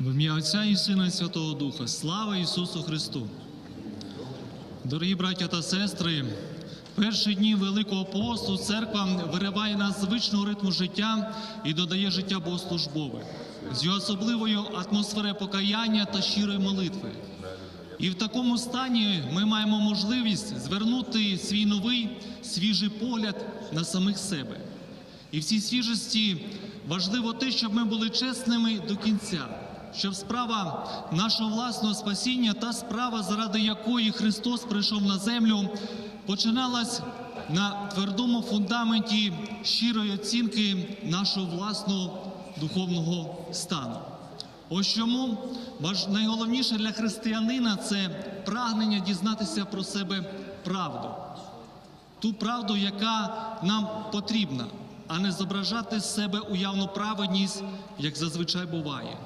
В ім'я Отця і Сина і Святого Духа. Слава Ісусу Христу! Дорогі браття та сестри, перші дні Великого посту церква вириває нас звичного ритму життя і додає життя богослужбове з його особливою атмосферою покаяння та щирої молитви. І в такому стані ми маємо можливість звернути свій новий свіжий погляд на самих себе. І в цій свіжості важливо те, щоб ми були чесними до кінця, щоб справа нашого власного спасіння та справа, заради якої Христос прийшов на землю, починалась на твердому фундаменті щирої оцінки нашого власного духовного стану. Ось чому найголовніше для християнина це прагнення дізнатися про себе правду ту правду, яка нам потрібна, а не зображати з себе уявну праведність, як зазвичай буває.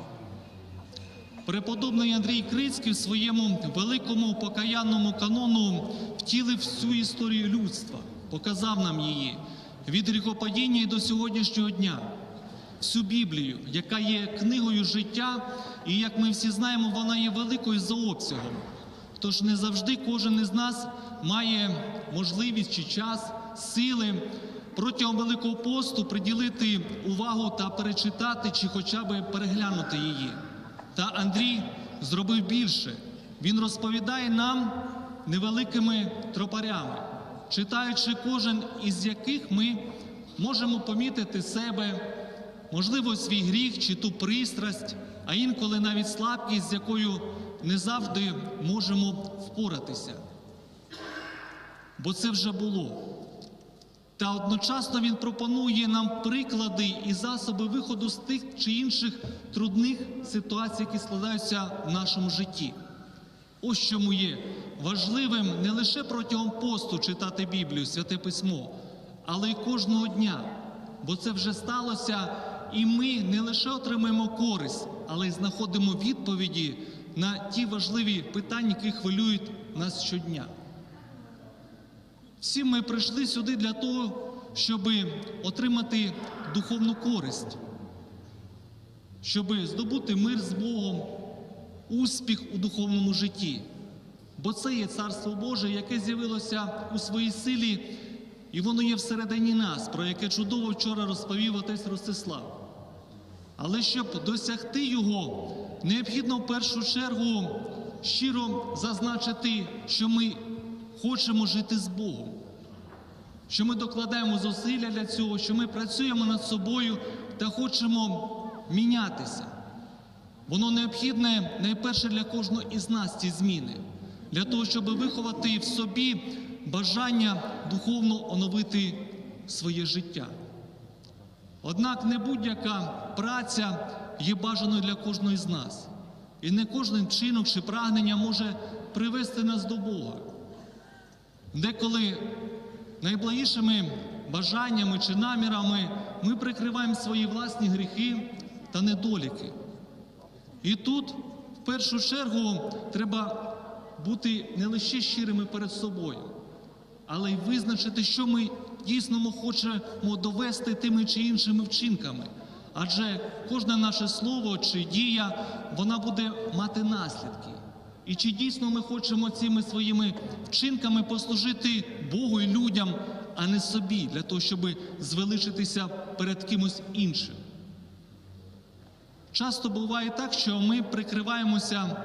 Преподобний Андрій Крицький в своєму великому покаянному канону втілив всю історію людства, показав нам її від гріхопадіння і до сьогоднішнього дня. Всю Біблію, яка є книгою життя, і як ми всі знаємо, вона є великою за обсягом. Тож не завжди кожен із нас має можливість чи час, сили протягом Великого посту приділити увагу та перечитати чи хоча б переглянути її. Та Андрій зробив більше. Він розповідає нам невеликими тропарями, читаючи кожен із яких ми можемо помітити себе, можливо, свій гріх чи ту пристрасть, а інколи навіть слабкість, з якою не завжди можемо впоратися. Бо це вже було. Та одночасно він пропонує нам приклади і засоби виходу з тих чи інших трудних ситуацій, які складаються в нашому житті. Ось чому є важливим не лише протягом посту читати Біблію, святе письмо, але й кожного дня. Бо це вже сталося, і ми не лише отримаємо користь, але й знаходимо відповіді на ті важливі питання, які хвилюють нас щодня. Всі ми прийшли сюди для того, щоб отримати духовну користь, щоб здобути мир з Богом, успіх у духовному житті. Бо це є Царство Боже, яке з'явилося у своїй силі, і воно є всередині нас, про яке чудово вчора розповів отець Ростислав. Але щоб досягти його, необхідно в першу чергу щиро зазначити, що ми хочемо жити з Богом, що ми докладаємо зусилля для цього, що ми працюємо над собою та хочемо мінятися. Воно необхідне найперше для кожного із нас ці зміни, для того, щоб виховати в собі бажання духовно оновити своє життя. Однак не будь-яка праця є бажаною для кожного з нас. І не кожен чинок чи прагнення може привести нас до Бога. Деколи найблагішими бажаннями чи намірами ми прикриваємо свої власні гріхи та недоліки. І тут, в першу чергу, треба бути не лише щирими перед собою, але й визначити, що ми дійсно хочемо довести тими чи іншими вчинками. Адже кожне наше слово чи дія, вона буде мати наслідки. І чи дійсно ми хочемо цими своїми вчинками послужити Богу і людям, а не собі, для того, щоб звеличитися перед кимось іншим. Часто буває так, що ми прикриваємося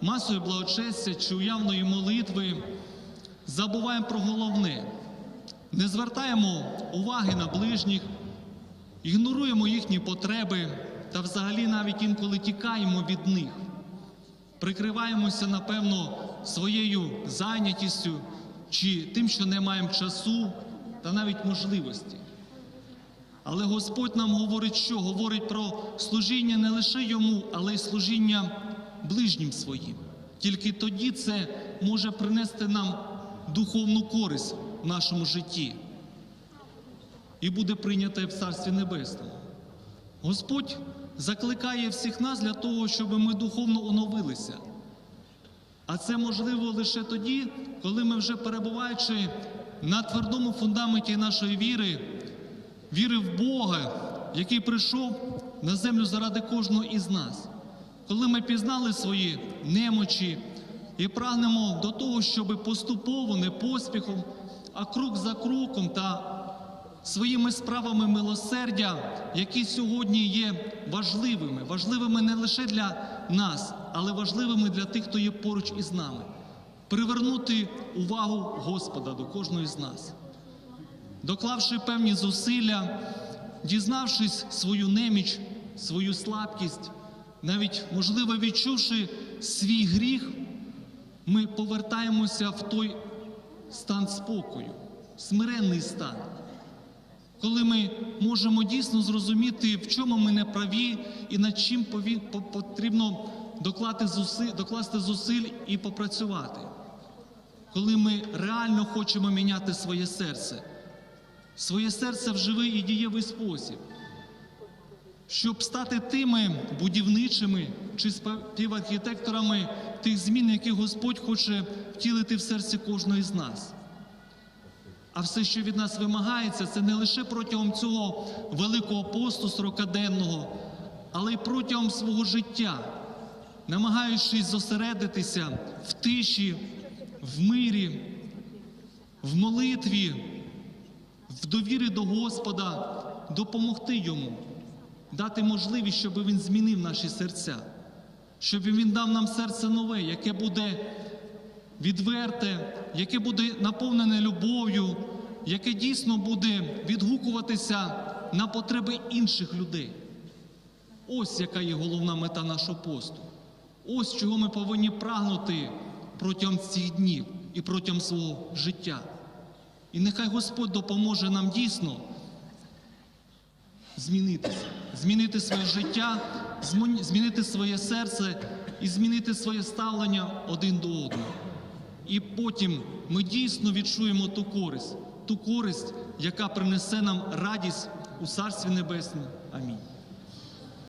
масою благочестя чи уявної молитви, забуваємо про головне, не звертаємо уваги на ближніх, ігноруємо їхні потреби та взагалі навіть інколи тікаємо від них. Прикриваємося, напевно, своєю зайнятістю чи тим, що не маємо часу та навіть можливості. Але Господь нам говорить, що говорить про служіння не лише йому, але й служіння ближнім своїм. Тільки тоді це може принести нам духовну користь в нашому житті і буде прийнято в Царстві Небесному. Господь закликає всіх нас для того, щоб ми духовно оновилися. А це можливо лише тоді, коли ми вже перебуваючи на твердому фундаменті нашої віри, віри в Бога, який прийшов на землю заради кожного із нас. коли ми пізнали свої немочі і прагнемо до того, щоб поступово, не поспіхом, а крок за кроком та своїми справами милосердя, які сьогодні є важливими, важливими не лише для нас, але важливими для тих, хто є поруч із нами. Привернути увагу Господа до кожного з нас, доклавши певні зусилля, дізнавшись свою неміч, свою слабкість, навіть, можливо, відчувши свій гріх, ми повертаємося в той стан спокою, смиренний стан коли ми можемо дійсно зрозуміти, в чому ми не праві і над чим потрібно докласти зусиль, і попрацювати. Коли ми реально хочемо міняти своє серце, своє серце в живий і дієвий спосіб, щоб стати тими будівничими чи співархітекторами тих змін, які Господь хоче втілити в серці кожної з нас. А все, що від нас вимагається, це не лише протягом цього великого посту сорокаденного, але й протягом свого життя, намагаючись зосередитися в тиші, в мирі, в молитві, в довірі до Господа, допомогти йому, дати можливість, щоб він змінив наші серця, щоб він дав нам серце нове, яке буде відверте, яке буде наповнене любов'ю, яке дійсно буде відгукуватися на потреби інших людей. Ось яка є головна мета нашого посту. Ось чого ми повинні прагнути протягом цих днів і протягом свого життя. І нехай Господь допоможе нам дійсно змінитися, змінити своє життя, змінити своє серце і змінити своє ставлення один до одного. І потім ми дійсно відчуємо ту користь, ту користь, яка принесе нам радість у Царстві Небесному. Амінь.